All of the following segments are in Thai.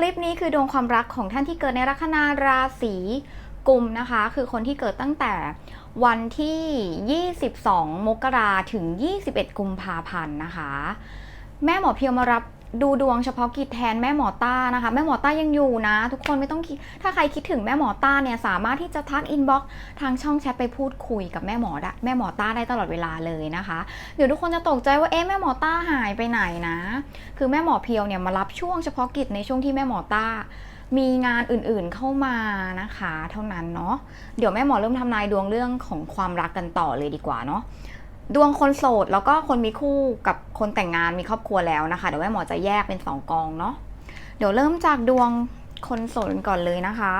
คลิปนี้คือดวงความรักของท่านที่เกิดในลัคนาราศีกุมนะคะ คือคนที่เกิดตั้งแต่วันที่ 22 มกราถึง 21 กุมภาพันธ์นะคะ แม่หมอเพียวมารับ ดูดวงเฉพาะกิจแทนแม่หมอต้านะคะ แม่หมอต้ายังอยู่นะ ทุกคนไม่ต้องคิด ถ้าใครคิดถึงแม่หมอต้าเนี่ยสามารถที่จะทักอินบ็อกซ์ทางช่องแชทไปพูดคุยกับแม่หมอได้แม่หมอต้าได้ตลอดเวลาเลยนะคะ เดี๋ยวทุกคนจะตกใจว่าเอ๊ะแม่หมอต้าหายไปไหนนะ คือแม่หมอเพียวเนี่ยมารับช่วงเฉพาะกิจในช่วงที่แม่หมอต้ามีงานอื่นๆเข้ามานะคะ เท่านั้นเนาะเดี๋ยวแม่หมอเริ่มทำนายดวงเรื่องของความรักกันต่อเลยดีกว่าเนาะ ดวงคนโสดแล้วก็คนมีคู่กับคนแต่งงานมีครอบครัวแล้วนะคะ เดี๋ยวแม่หมอจะแยกเป็นสองกองเนาะเดี๋ยวเริ่มจากดวงคนโสดกันก่อนเลยนะคะ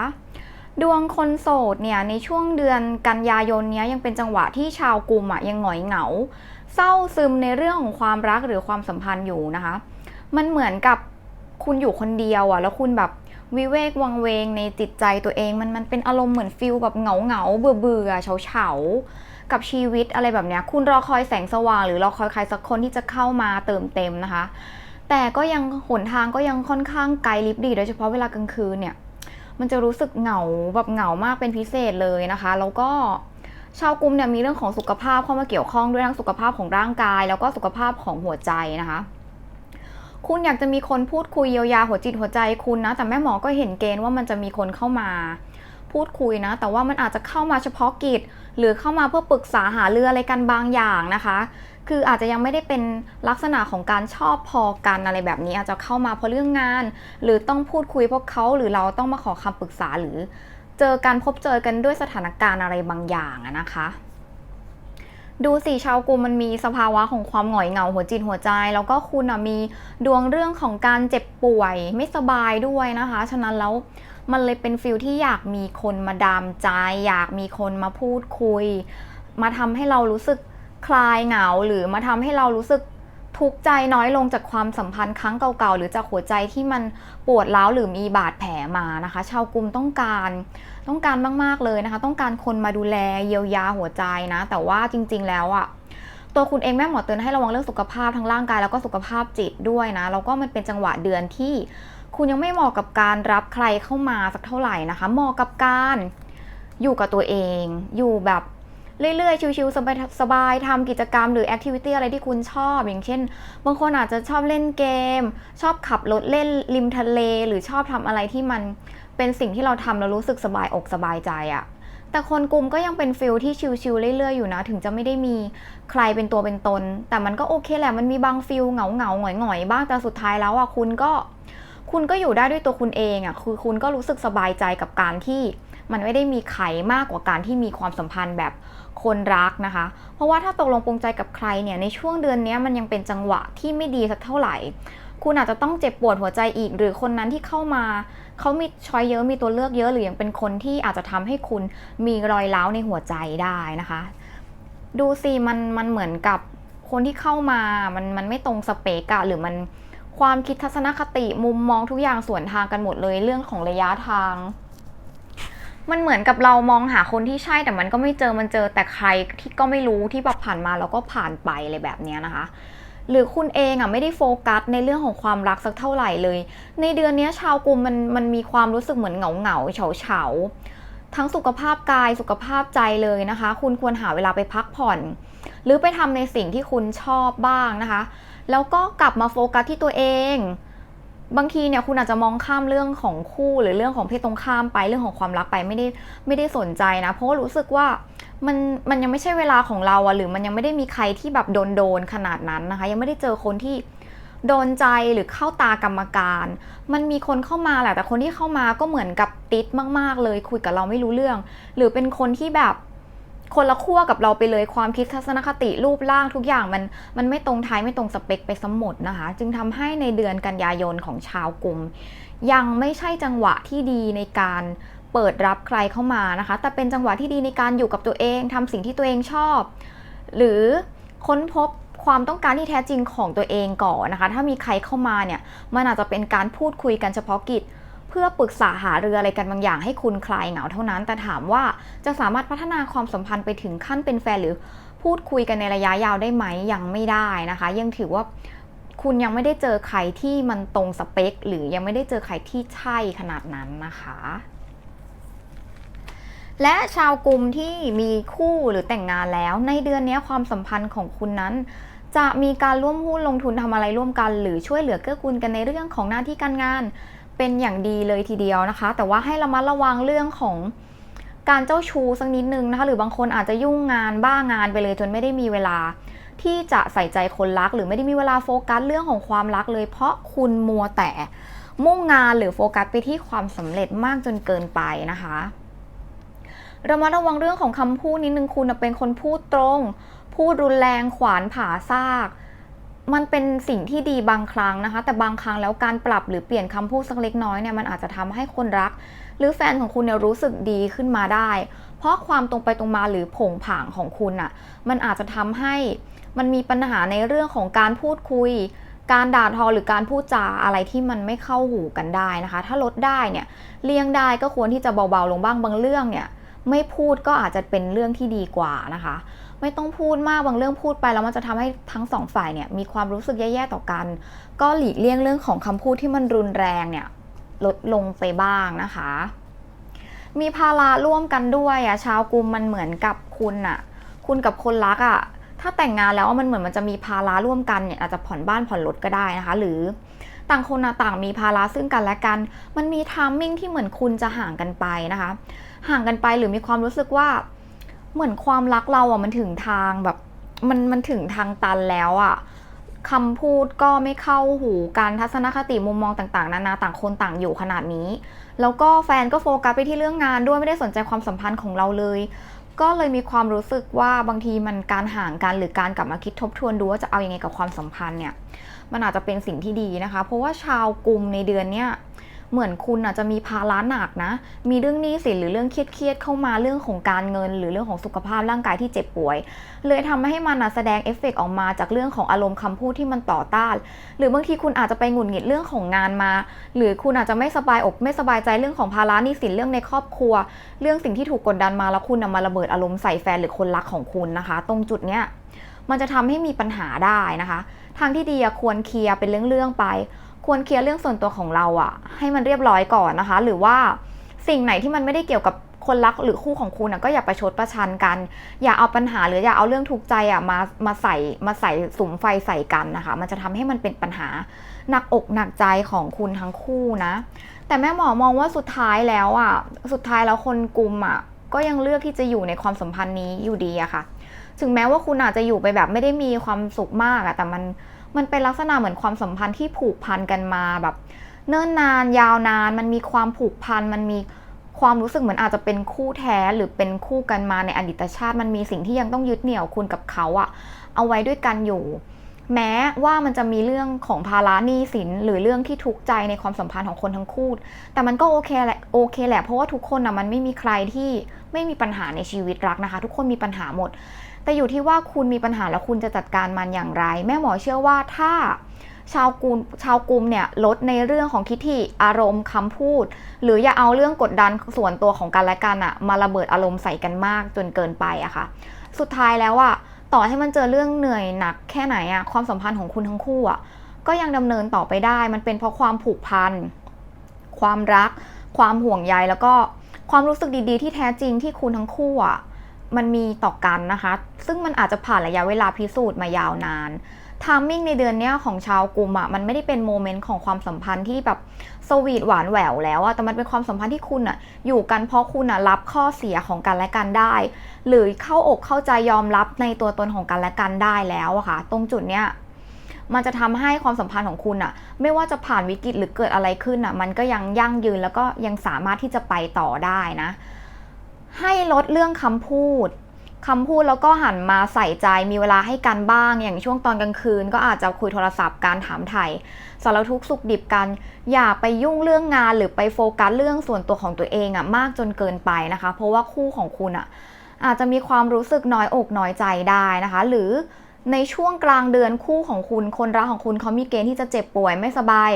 ดวงคนโสดเนี่ยในช่วงเดือนกันยายนเนี้ยยังเป็นจังหวะที่ชาวกลุ่มอะยังหงอยเหงา เศร้าซึมในเรื่องของความรักหรือความสัมพันธ์อยู่นะคะ มันเหมือนกับคุณอยู่คนเดียวอะแล้วคุณแบบวิเวกวังเวงในจิตใจตัวเองมันมันเป็นอารมณ์เหมือนฟิลแบบเหงาเหงาเบื่อเบื่อเฉาเฉา กับชีวิตอะไรแบบเนี้ยคุณรอคอยแสงสว่าง หรือรอคอยใครสักคนที่จะเข้ามาเติมเต็มนะคะ แต่ก็ยังหนทางก็ยังค่อนข้างไกลลิบดีโดยเฉพาะเวลากลางคืนเนี่ยมันจะรู้สึกเหงาแบบเหงามากเป็นพิเศษเลยนะคะ แล้วก็ชาวกลุ่มเนี่ยมีเรื่องของสุขภาพเข้ามาเกี่ยวข้องด้วยทั้งสุขภาพของร่างกาย แล้วก็สุขภาพของหัวใจนะคะ คุณอยากจะมีคนพูดคุยเยียวยาหัวจิตหัวใจคุณนะ แต่แม่หมอก็เห็นเกณฑ์ว่ามันจะมีคนเข้ามา พูดคุยนะ แต่ว่ามันอาจจะเข้ามาเฉพาะกิจ หรือเข้ามาเพื่อปรึกษาหาเรืออะไรกันบางอย่างนะคะ คืออาจจะยังไม่ได้เป็นลักษณะของการชอบพอกันอะไรแบบนี้ อาจจะเข้ามาเพราะเรื่องงาน หรือต้องพูดคุยพวกเขาหรือเราต้องมาขอคำปรึกษาหรือ เจอกันพบเจอกันด้วยสถานการณ์อะไรบางอย่างนะคะ ดูสิชาวกลุ่มมันมีสภาวะของความหงอยเหงาหัวจิตหัวใจ แล้วก็คุณอะมีดวงเรื่องของการเจ็บป่วย ไม่สบายด้วยนะคะ ฉะนั้นแล้วมันเลยเป็นฟิลที่อยากมีคนมาดามใจ อยากมีคนมาพูดคุย มาทำให้เรารู้สึกคลายเหงาหรือมาทำให้เรารู้สึก ทุกใจน้อยลงจากความสัมพันธ์ครั้งเก่าๆ หรือจากหัวใจที่มันปวดร้าวหรือมีบาดแผลมานะคะ ชาวกลุ่มต้องการต้องการมากๆเลยนะคะ ต้องการคนมาดูแลเยียวยาหัวใจนะ แต่ว่าจริง ๆ แล้วอะตัวคุณเองแม่หมอเตือนให้ระวังเรื่องสุขภาพทั้งร่างกายแล้วก็สุขภาพจิตด้วยนะแล้วก็มันเป็นจังหวะเดือนที่ คุณยังไม่เหมาะกับการรับใครเข้ามาสักเท่าไหร่นะคะเหมาะกับการอยู่กับตัวเอง อยู่แบบ เรื่อยๆ ชิวๆสบายๆทำกิจกรรมหรือแอคทิวิตี้อะไรที่คุณชอบ อย่างเช่น บางคนอาจจะชอบเล่นเกม ชอบขับรถเล่นริมทะเล หรือชอบทำอะไรที่มันเป็นสิ่งที่เราทำแล้วรู้สึกสบายอกสบายใจอะแต่คนกลุ่มก็ยังเป็นฟิลที่ชิลๆเรื่อยๆอยู่นะ ถึงจะไม่ได้มีใครเป็นตัวเป็นตน แต่มันก็โอเคแหละมันมีบางฟิลเหงาๆหงอยๆบ้างแต่สุดท้ายแล้วอะคุณก็ คุณก็อยู่ได้ด้วยตัวคุณเองอะคือคุณก็รู้สึกสบายใจกับการที่ มันไม่ได้มีใครมากกว่าการที่มีความสัมพันธ์แบบคนรักนะคะ เพราะว่าถ้าตกลงปรงใจกับใครเนี่ยในช่วงเดือนนี้มันยังเป็นจังหวะที่ไม่ดีสักเท่าไหร่ คุณอาจจะต้องเจ็บปวดหัวใจอีก หรือคนนั้นที่เข้ามาเขามีช้อยเยอะมีตัวเลือกเยอะหรือยังเป็นคนที่อาจจะทำให้คุณมีรอยร้าวในหัวใจได้นะคะ ดูสิมันมันเหมือนกับคนที่เข้ามามันมันไม่ตรงสเปกอะหรือมันความคิดทัศนคติมุมมองทุกอย่างสวนทางกันหมดเลยเรื่องของระยะทาง มันเหมือนกับเรามองหาคนที่ใช่แต่มันก็ไม่เจอมันเจอแต่ใครที่ก็ไม่รู้ที่แบบผ่านมาแล้วก็ผ่านไปอะไรแบบนี้นะคะ หรือคุณเองอะไม่ได้โฟกัสในเรื่องของความรักสักเท่าไหร่เลย ในเดือนนี้ชาวกลุ่มมันมันมีความรู้สึกเหมือนเหงาเหงาเฉาเฉาทั้งสุขภาพกายสุขภาพใจเลยนะคะ คุณควรหาเวลาไปพักผ่อน หรือไปทำในสิ่งที่คุณชอบบ้างนะคะ แล้วก็กลับมาโฟกัสที่ตัวเอง บางทีเนี่ยคุณอาจจะมองข้ามเรื่องของคู่หรือเรื่องของเพศตรงข้ามไปเรื่องของความรักไปไม่ได้ไม่ได้สนใจนะ เพราะว่ารู้สึกว่ามันมันยังไม่ใช่เวลาของเราอะหรือมันยังไม่ได้มีใครที่แบบโดนโดนขนาดนั้นนะคะ ยังไม่ได้เจอคนที่โดนใจหรือเข้าตากรรมการ มันมีคนเข้ามาแหละแต่คนที่เข้ามาก็เหมือนกับติดมาก ๆ เลยคุยกับเราไม่รู้เรื่อง หรือเป็นคนที่แบบ คนละขั้วกับเราไปเลยความคิดทัศนคติรูปร่างทุกอย่างมันมันไม่ตรงท้ายไม่ตรงสเปคไปสมหมดนะคะ จึงทำให้ในเดือนกันยายนของชาวกลุ่มยังไม่ใช่จังหวะที่ดีในการเปิดรับใครเข้ามานะคะ แต่เป็นจังหวะที่ดีในการอยู่กับตัวเองทำสิ่งที่ตัวเองชอบ หรือค้นพบความต้องการที่แท้จริงของตัวเองก่อนนะคะ ถ้ามีใครเข้ามาเนี่ย มันอาจจะเป็นการพูดคุยกันเฉพาะกิจ เพื่อปรึกษาหาเรืออะไรกันบางอย่างให้คุณคลายเหงาเท่านั้น แต่ถามว่าจะสามารถพัฒนาความสัมพันธ์ไปถึงขั้นเป็นแฟนหรือพูดคุยกันในระยะยาวได้ไหมยังไม่ได้นะคะ ยังถือว่าคุณยังไม่ได้เจอใครที่มันตรงสเปค หรือยังไม่ได้เจอใครที่ใช่ขนาดนั้นนะคะ และชาวกลุ่มที่มีคู่หรือแต่งงานแล้ว ในเดือนนี้ความสัมพันธ์ของคุณนั้น จะมีการร่วมหุ้นลงทุนทำอะไรร่วมกัน หรือช่วยเหลือเกื้อกูลกันในเรื่องของหน้าที่การงาน เป็นอย่างดีเลยทีเดียวนะคะ แต่ว่าให้ระมัดระวังเรื่องของการเจ้าชู้สักนิดนึงนะคะ หรือบางคนอาจจะยุ่งงานบ้างานไปเลยจนไม่ได้มีเวลา ที่จะใส่ใจคนรัก หรือไม่ได้มีเวลาโฟกัสเรื่องของความรักเลย เพราะคุณมัวแต่มุ่งงานหรือโฟกัสไปที่ความสำเร็จมากจนเกินไปนะคะระมัดระวังเรื่องของคำพูดนิดนึงคุณเป็นคนพูดตรง พูดรุนแรงขวานผ่าซาก มันเป็นสิ่งที่ดีบางครั้งนะคะ แต่บางครั้งแล้วการปรับหรือเปลี่ยนคำพูดสักเล็กน้อยเนี่ยมันอาจจะทำให้คนรัก หรือแฟนของคุณเนี่ยรู้สึกดีขึ้นมาได้ เพราะความตรงไปตรงมาหรือผงผางของคุณอะ่ะมันอาจจะทำให้มันมีปัญหาในเรื่องของการพูดคุย การด่าทอหรือการพูดจาอะไรที่มันไม่เข้าหูกันได้นะคะ ถ้าลดได้เนี่ยเลี่ยงได้ก็ควรที่จะเบาๆลงบ้างบางเรื่องเนี่ยไม่พูดก็อาจจะเป็นเรื่องที่ดีกว่านะคะ ไม่ต้องพูดมากบางเรื่องพูดไปแล้วมันจะทำให้ทั้งสองฝ่ายเนี่ยมีความรู้สึกแย่ๆต่อกัน ก็หลีกเลี่ยงเรื่องของคำพูดที่มันรุนแรงเนี่ยลดลงไปบ้างนะคะ มีภาระร่วมกันด้วยอะชาวกุมมันเหมือนกับคุณอะคุณกับคนรักอะถ้าแต่งงานแล้วมันเหมือนมันจะมีภาระร่วมกันเนี่ยอาจจะผ่อนบ้านผ่อนรถก็ได้นะคะ หรือต่างคนต่างมีภาระซึ่งกันและกัน มันมีทามมิ่งที่เหมือนคุณจะห่างกันไปนะคะ ห่างกันไปหรือมีความรู้สึกว่า เหมือนความรักเราอะมันถึงทางแบบ มันมันถึงทางตันแล้วอะคำพูดก็ไม่เข้าหูการทัศนคติมุมมองต่างๆ นานาต่างคนต่างอยู่ขนาดนี้ แล้วก็แฟนก็โฟกัสไปที่เรื่องงานด้วยไม่ได้สนใจความสัมพันธ์ของเราเลย ก็เลยมีความรู้สึกว่าบางทีมันการห่างกันหรือการกลับมาคิดทบทวนดูว่าจะเอาอยัางไงกับความสัมพันธ์เนี่ย มันอาจจะเป็นสิ่งที่ดีนะคะ เพราะว่าชาวกลุ่มในเดือนเนี้ย เหมือนคุณอาจจะมีภาระหนักนะ มีเรื่องหนี้สินหรือเรื่องเครียดๆเข้ามาเรื่องของการเงิน หรือเรื่องของสุขภาพร่างกายที่เจ็บป่วย เลยทำให้มันแสดงเอฟเฟกออกมาจากเรื่องของอารมณ์คำพูดที่มันต่อต้าน หรือบางทีคุณอาจจะไปหงุดหงิดเรื่องของงานมา หรือคุณอาจจะไม่สบายอกไม่สบายใจเรื่องของภาระหนี้สินเรื่องในครอบครัว เรื่องสิ่งที่ถูกกดดันมาแล้วคุณนำมาระเบิดอารมณ์ใส่แฟนหรือคนรักของคุณนะคะ ตรงจุดเนี้ยมันจะทำให้มีปัญหาได้นะคะ ทางที่ดีควรเคลียร์เป็นเรื่องๆไป ควรเคลียร์เรื่องส่วนตัวของเราอะให้มันเรียบร้อยก่อนนะคะ หรือว่าสิ่งไหนที่มันไม่ได้เกี่ยวกับคนรักหรือคู่ของคุณก็อย่าประชดประชันกัน อย่าเอาปัญหาหรืออย่าเอาเรื่องทุกข์ใจอะมามาใส่มาใส่สุมไฟใส่กันนะคะ มันจะทำให้มันเป็นปัญหาหนักอกหนักใจของคุณทั้งคู่นะ แต่แม่หมอมองว่าสุดท้ายแล้วอะสุดท้ายแล้วคนกลุ่มอะก็ยังเลือกที่จะอยู่ในความสัมพันธ์นี้อยู่ดีอะค่ะ ถึงแม้ว่าคุณอาจจะอยู่ไปแบบไม่ได้มีความสุขมากอะแต่มัน มันเป็นลักษณะเหมือนความสัมพันธ์ที่ผูกพันกันมาแบบ เนิ่นนานยาวนาน มันมีความผูกพันมันมีความรู้สึกเหมือนอาจจะเป็นคู่แท้หรือเป็นคู่กันมาในอดีตชาติ มันมีสิ่งที่ยังต้องยึดเหนี่ยวคุณกับเขาอะเอาไว้ด้วยกันอยู่ แม้ว่ามันจะมีเรื่องของภาระหนี้สินหรือเรื่องที่ทุกข์ใจในความสัมพันธ์ของคนทั้งคู่ แต่มันก็โอเคแหละโอเคแหละเพราะว่าทุกคนอะมันไม่มีใครที่ไม่มีปัญหาในชีวิตรักนะคะ ทุกคนมีปัญหาหมด แต่อยู่ที่ว่าคุณมีปัญหาแล้วคุณจะจัดการมันอย่างไร แม่หมอเชื่อว่าถ้าชาวกุมชาวกลุ่มเนี่ยลดในเรื่องของคิดที่อารมณ์คำพูด หรืออย่าเอาเรื่องกดดันส่วนตัวของกันและกันอะมาระเบิดอารมณ์ใส่กันมากจนเกินไปอะค่ะ สุดท้ายแล้วอะต่อให้มันเจอเรื่องเหนื่อยหนักแค่ไหนอะความสัมพันธ์ของคุณทั้งคู่อะก็ยังดำเนินต่อไปได้ มันเป็นเพราะความผูกพัน ความรัก ความห่วงใยแล้วก็ความรู้สึกดีๆ ที่แท้จริงที่คุณทั้งคู่อะ มันมีต่อกันนะคะ ซึ่งมันอาจจะผ่านระยะเวลาพิสูจน์มายาวนานทามมิ่งในเดือนนี้ของชาวกลุ่มอะมันไม่ได้เป็นโมเมนต์ของความสัมพันธ์ที่แบบสวีทหวานแหววแล้วอะแต่มันเป็นความสัมพันธ์ที่คุณอะอยู่กันเพราะคุณอะรับข้อเสียของกันและกันได้ หรือเข้าอกเข้าใจยอมรับในตัวตนของกันและกันได้แล้วอะค่ะ ตรงจุดเนี้ยมันจะทำให้ความสัมพันธ์ของคุณอะไม่ว่าจะผ่านวิกฤตหรือเกิดอะไรขึ้นอะมันก็ยังยั่งยืนแล้วก็ยังสามารถที่จะไปต่อได้นะ ให้ลดเรื่องคำพูดคำพูดแล้วก็หันมาใส่ใจมีเวลาให้กันบ้าง อย่างช่วงตอนกลางคืน ก็อาจจะคุยโทรศัพท์การถามไถ่สารทุกสุขดิบกัน อย่าไปยุ่งเรื่องงานหรือไปโฟกัสเรื่องส่วนตัวของตัวเองอะมากจนเกินไปนะคะ เพราะว่าคู่ของคุณอะอาจจะมีความรู้สึกน้อยอกน้อยใจได้นะคะ หรือในช่วงกลางเดือนคู่ของคุณคนรักของคุณเขามีเกณฑ์ที่จะเจ็บป่วยไม่สบาย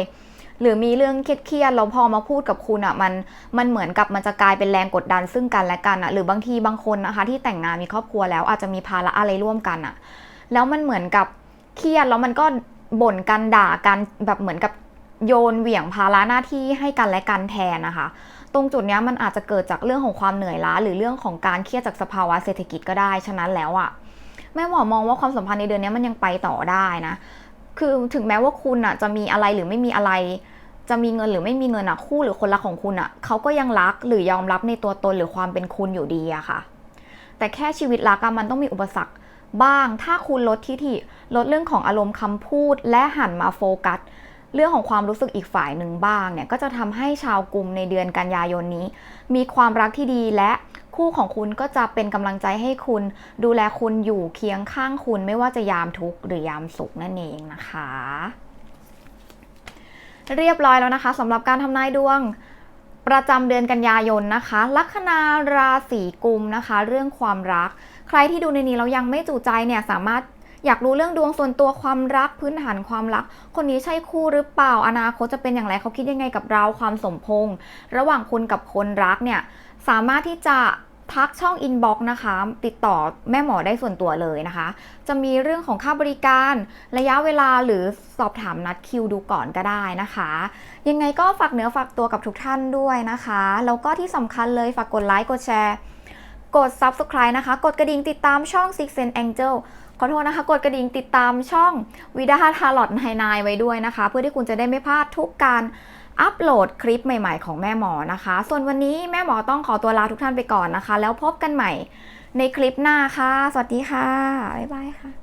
หรือมีเรื่องเครียดๆแล้วพอมาพูดกับคุณอะมันมันเหมือนกับมันจะกลายเป็นแรงกดดันซึ่งกันและกันอะหรือบางทีบางคนนะคะ ที่แต่งงานมีครอบครัวแล้วอาจจะมีภาระอะไรร่วมกันอะ แล้วมันเหมือนกับเครียดแล้วมันก็บ่นกันด่ากันแบบเหมือนกับโยนเหวี่ยงภาระหน้าที่ให้กันและกันแทนนะคะ ตรงจุดนี้มันอาจจะเกิดจากเรื่องของความเหนื่อยล้า หรือเรื่องของการเครียดจากสภาวะเศรษฐกิจก็ได้ ฉะนั้นแล้วอะแม่หมอมองว่าความสัมพันธ์ในเดือนนี้มันยังไปต่อได้นะ คือถึงแม้ว่าคุณอะจะมีอะไรหรือไม่มีอะไร จะมีเงินหรือไม่มีเงินอะคู่หรือคนรักของคุณอะเขาก็ยังรักหรือยอมรับในตัวตนหรือความเป็นคุณอยู่ดีอะค่ะ แต่แค่ชีวิตรักอะมันต้องมีอุปสรรคบ้าง ถ้าคุณลดทิฐิลดเรื่องของอารมณ์คำพูด และหันมาโฟกัสเรื่องของความรู้สึกอีกฝ่ายหนึ่งบ้างเนี่ยก็จะทำให้ชาวกลุ่มในเดือนกันยายนนี้ มีความรักที่ดีและ คู่ของคุณก็จะเป็นกำลังใจให้คุณดูแลคุณอยู่เคียงข้างคุณไม่ว่าจะยามทุกข์หรือยามสุขนั่นเองนะคะ เรียบร้อยแล้วนะคะสำหรับการทำนายดวงประจำเดือนกันยายนนะคะ ลัคนาราศีกุมนะคะ เรื่องความรัก ใครที่ดูในนี้แล้วยังไม่จูใจเนี่ยสามารถ อยากรู้เรื่องดวงส่วนตัวความรักพื้นฐานความรัก คนนี้ใช่คู่หรือเปล่าอนาคตจะเป็นอย่างไรเขาคิดยังไงกับเราความสมพงษ์ระหว่างคุณกับคนรักเนี่ยสามารถที่จะทักช่องอินบ็อกซ์นะคะ ติดต่อแม่หมอได้ส่วนตัวเลยนะคะ จะมีเรื่องของค่าบริการระยะเวลาหรือสอบถามนัดคิวดูก่อนก็ได้นะคะ ยังไงก็ฝากเนื้อฝากตัวกับทุกท่านด้วยนะคะ แล้วก็ที่สำคัญเลยฝากกดไลค์กดแชร์ กด Subscribe นะคะ กดกระดิ่งติดตามช่อง Six Sense Angel ขอโทษนะคะกดกระดิ่งติดตามช่องวิดาทารลอตไฮนายไว้ด้วยนะคะ เพื่อที่คุณจะได้ไม่พลาดทุกการอัปโหลดคลิปใหม่ๆ ของแม่หมอนะคะ ส่วนวันนี้แม่หมอต้องขอตัวลาทุกท่านไปก่อนนะคะ แล้วพบกันใหม่ในคลิปหน้าค่ะ สวัสดีค่ะ บ๊ายบายค่ะ